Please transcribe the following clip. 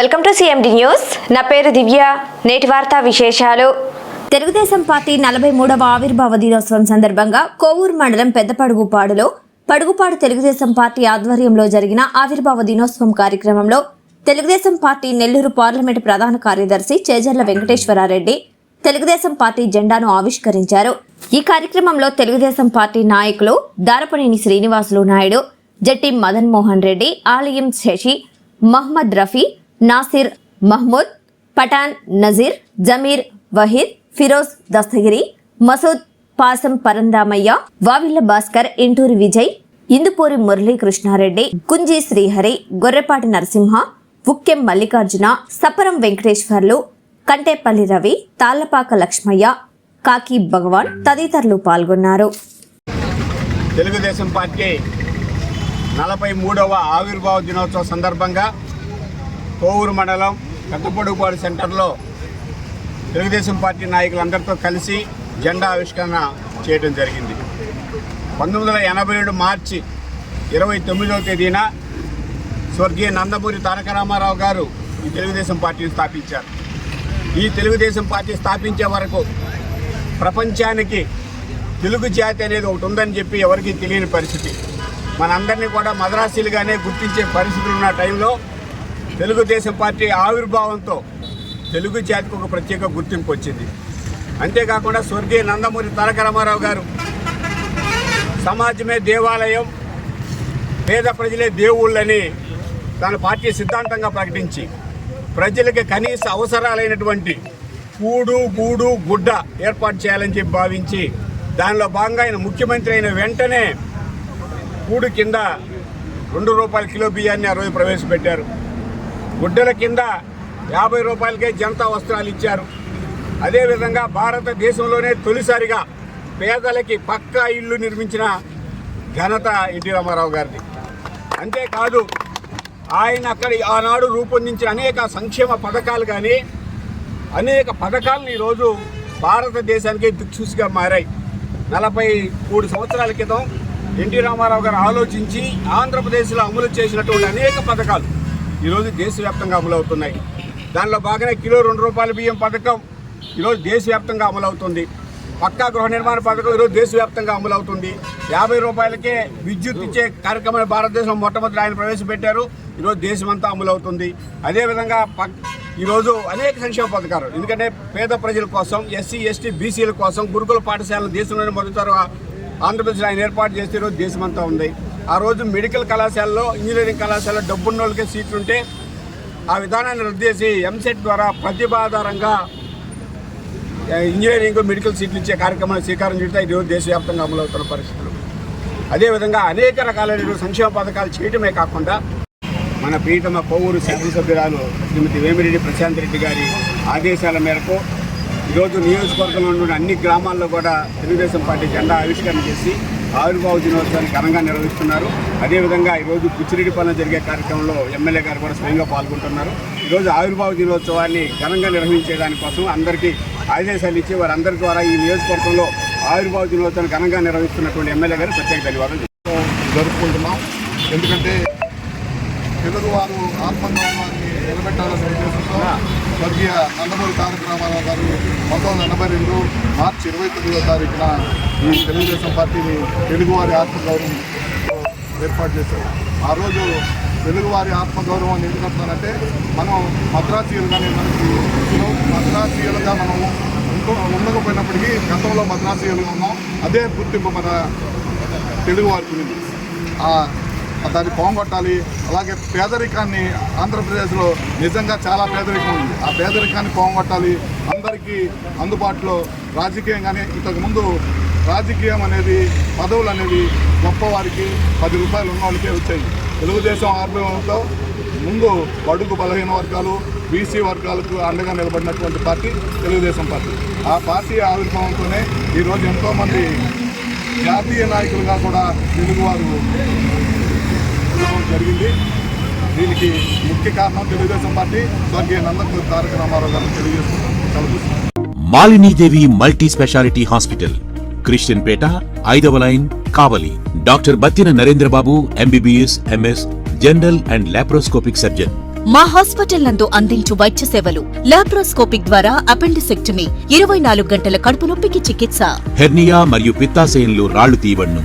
Welcome to CMD news నా పేరు దివ్య. నేటి వార్తా విశేషాలు. తెలుగుదేశం పార్టీ నలభై మూడవ ఆవిర్భావ దినోత్సవం సందర్భంగా కోవూరు మండలం పెద్దపడుగుపాడులో పడుగుపాడు తెలుగుదేశం పార్టీ ఆధ్వర్యంలో జరిగిన ఆవిర్భావ దినోత్సవం కార్యక్రమంలో తెలుగుదేశం పార్టీ నెల్లూరు పార్లమెంటు ప్రధాన కార్యదర్శి చేజర్ల వెంకటేశ్వరారెడ్డి తెలుగుదేశం పార్టీ జెండాను ఆవిష్కరించారు. ఈ కార్యక్రమంలో తెలుగుదేశం పార్టీ నాయకులు దారపనేని శ్రీనివాసులు నాయుడు జట్టి మదన్ మోహన్ రెడ్డి ఆలయం శశి మహ్మద్ రఫీ నాసిర్ మహ్మూద్ పఠాన్ నజీర్ జమీర్ వహీద్ ఫిరోజ్ దస్తగిరి మసూద్ పాసం పరందామయ్య వావిల్ల భాస్కర్ ఇంటూరి విజయ్ ఇందుపూరి మురళీకృష్ణారెడ్డి గుంజి శ్రీహరి గొర్రెపాటి నరసింహ ఉక్కెం మల్లికార్జున సపరం వెంకటేశ్వర్లు కంటేపల్లి రవి తాళ్ళపాక లక్ష్మయ్య కాకి భగవాన్ తదితరులు పాల్గొన్నారు. తెలుగుదేశం పార్టీ నలభై మూడవ ఆవిర్భావ దినోత్సవ సందర్భంగా కోవూరు మండలం పెద్దపొడుగుపాడు సెంటర్లో తెలుగుదేశం పార్టీ నాయకులందరితో కలిసి జెండా ఆవిష్కరణ చేయడం జరిగింది. పంతొమ్మిది వందల ఎనభై ఏడు మార్చి ఇరవై తొమ్మిదవ తేదీన స్వర్గీయ నందమూరి తారక రామారావు గారు ఈ తెలుగుదేశం పార్టీని స్థాపించారు. ఈ తెలుగుదేశం పార్టీ స్థాపించే వరకు ప్రపంచానికి తెలుగు జాతి అనేది ఒకటి ఉందని చెప్పి ఎవరికీ తెలియని పరిస్థితి. మనందరినీ కూడా మద్రాసీలుగానే గుర్తించే పరిస్థితులు ఉన్న టైంలో తెలుగుదేశం పార్టీ ఆవిర్భావంతో తెలుగు జాతికి ఒక ప్రత్యేక గుర్తింపు వచ్చింది. అంతేకాకుండా స్వర్గీయ నందమూరి తారక రామారావు గారు సమాజమే దేవాలయం పేద ప్రజలే దేవుళ్ళని తన పార్టీ సిద్ధాంతంగా ప్రకటించి ప్రజలకి కనీస అవసరాలైనటువంటి కూడు గూడు గుడ్డ ఏర్పాటు చేయాలని చెప్పి భావించి దానిలో భాగంగా ఆయన ముఖ్యమంత్రి అయిన వెంటనే కూడు కింద రెండు రూపాయల కిలో బియ్యాన్ని ఆ రోజు ప్రవేశపెట్టారు. గుడ్డల కింద యాభై రూపాయలకే జనతా వస్త్రాలు ఇచ్చారు. అదేవిధంగా భారతదేశంలోనే తొలిసారిగా పేదలకి పక్కా ఇల్లు నిర్మించిన ఘనత ఎన్టీ రామారావు గారిది. అంతేకాదు ఆయన అక్కడ ఆనాడు రూపొందించిన అనేక సంక్షేమ పథకాలు కానీ అనేక పథకాలను ఈరోజు భారతదేశానికి దిక్సూసిగా మారాయి. నలభై మూడు సంవత్సరాల క్రితం ఎన్టీ రామారావు గారు ఆలోచించి ఆంధ్రప్రదేశ్లో అమలు చేసినటువంటి అనేక పథకాలు ఈరోజు దేశవ్యాప్తంగా అమలు అవుతున్నాయి దానిలో భాగంగా కిలో రెండు రూపాయల బియ్యం పథకం ఈరోజు దేశవ్యాప్తంగా అమలు అవుతుంది పక్కా గృహ నిర్మాణ పథకం ఈరోజు దేశవ్యాప్తంగా అమలు అవుతుంది యాభై రూపాయలకే విద్యుత్ ఇచ్చే కార్యక్రమాన్ని భారతదేశం మొట్టమొదటి ఆయన ప్రవేశపెట్టారు. ఈరోజు దేశమంతా అమలవుతుంది. అదేవిధంగా పక్ ఈరోజు అనేక సంక్షేమ పథకాలు. ఎందుకంటే పేద ప్రజల కోసం ఎస్సీ ఎస్టీ బీసీల కోసం గురుకుల పాఠశాలలు దేశంలోనే మొదటి ఆంధ్రప్రదేశ్లో ఆయన ఏర్పాటు చేస్తే ఈరోజు దేశమంతా ఉంది. ఆ రోజు మెడికల్ కళాశాలలో ఇంజనీరింగ్ కళాశాలలో డబ్బున్న వాళ్ళకే సీట్లు ఉంటే ఆ విధానాన్ని రద్దు చేసి ఎంసెట్ ద్వారా ప్రతిభాధారంగా ఇంజనీరింగ్ మెడికల్ సీట్లు ఇచ్చే కార్యక్రమాన్ని శ్రీకారం చుడితే ఈరోజు దేశవ్యాప్తంగా అమలవుతున్న పరిస్థితులు. అదేవిధంగా అనేక రకాలైన సంక్షేమ పథకాలు చేయడమే కాకుండా మన పీఠమ కోవూరు శాసనసభ్యురాలు శ్రీమతి వేమిరెడ్డి ప్రశాంత్ రెడ్డి గారి ఆదేశాల మేరకు ఈరోజు నియోజకవర్గంలో ఉన్న అన్ని గ్రామాల్లో కూడా తెలుగుదేశం పార్టీ జెండా ఆవిష్కరణ చేసి ఆవిర్భావ దినోత్సవాన్ని ఘనంగా నిర్వహిస్తున్నారు. అదేవిధంగా ఈరోజు బుచ్చిరెడ్డిపల్లి జరిగే కార్యక్రమంలో ఎమ్మెల్యే గారు కూడా స్వయంగా పాల్గొంటున్నారు. ఈరోజు ఆవిర్భావ దినోత్సవాన్ని ఘనంగా నిర్వహించే దానికోసం అందరికీ ఆదేశాలు ఇచ్చి వారందరి ద్వారా ఈ నియోజకవర్గంలో ఆవిర్భావ దినోత్సవాన్ని ఘనంగా నిర్వహిస్తున్నటువంటి ఎమ్మెల్యే గారు ప్రత్యేక ధన్యవాదాలు జరుపుకుంటున్నాం ఎందుకంటే తెలుగువారు ఆత్మగౌరవాన్ని నిలబెట్టాలనే ఉద్దేశంతో స్వర్గీయ నందమూరి తారక రామారావు గారు పంతొమ్మిది వందల ఎనభై రెండు మార్చి ఇరవై తొమ్మిదో తారీఖున ఈ తెలుగుదేశం పార్టీని తెలుగువారి ఆత్మగౌరవం ఏర్పాటు చేశారు. ఆ రోజు తెలుగువారి ఆత్మగౌరవాన్ని ఎందుకు చెప్తానంటే మనం మద్రాసీయులుగానే మనకి మద్రాసీయులుగా మనము ఇంకో ఉండకపోయినప్పటికీ గతంలో మద్రాసీయులుగా ఉన్నాం. అదే గుర్తింపు మన తెలుగువారికి ఉంది దాన్ని పోగొట్టాలి. అలాగే పేదరికాన్ని ఆంధ్రప్రదేశ్లో నిజంగా చాలా పేదరికం ఉంది. ఆ పేదరికాన్ని పోగొట్టాలి. అందరికీ అందుబాటులో రాజకీయంగానే ఇంతకుముందు రాజకీయం అనేది పదవులు అనేవి గొప్పవారికి పది రూపాయలు ఉన్న వాళ్ళకే వచ్చాయి. తెలుగుదేశం ఆర్భవంతో ముందు బడుగు బలహీన వర్గాలు బీసీ వర్గాలకు అండగా నిలబడినటువంటి పార్టీ తెలుగుదేశం పార్టీ. ఆ పార్టీ ఆవిర్భావంతోనే ఈరోజు ఎంతోమంది జాతీయ నాయకులుగా కూడా తెలుగువారు జరిగింది. దీనికి ముఖ్య కారణం తెలుగుదేశం పార్టీ. స్వర్గీయ నందమూరి తారక రామారావు గారిని తెలియజేస్తున్నాం Malini Devi multi speciality hospital Christian Peta ఐదవ line Kavali. Doctor Battina Narendra Babu MBBS MS general and laparoscopic surgeon. మా హాస్పిటల్ నందు అందించు వైద్య సేవలు. లాప్రోస్కోపిక్ ద్వారా అపెండిసెక్టమీ ఇరవై నాలుగు గంటల కడుపు నొప్పికి చికిత్స. హెర్నియా మరియు పిత్తాశయంలో రాళ్ళు తీయబడును.